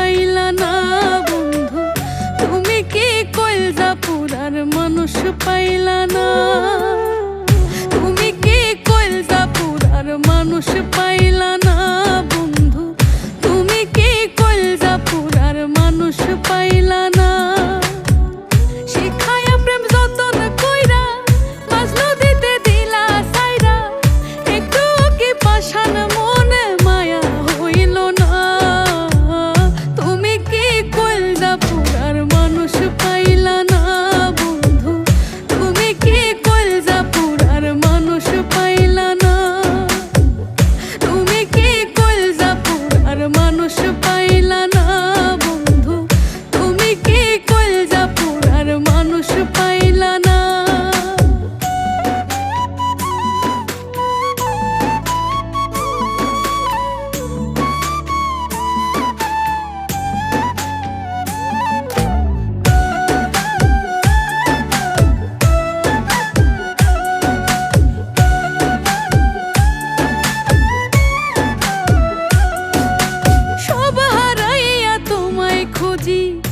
পাইলা না বন্ধু, তুমি কি কইলজা পুরার মানুষ পাইলা না? তুমি কি কইলজা পুরার মানুষ melody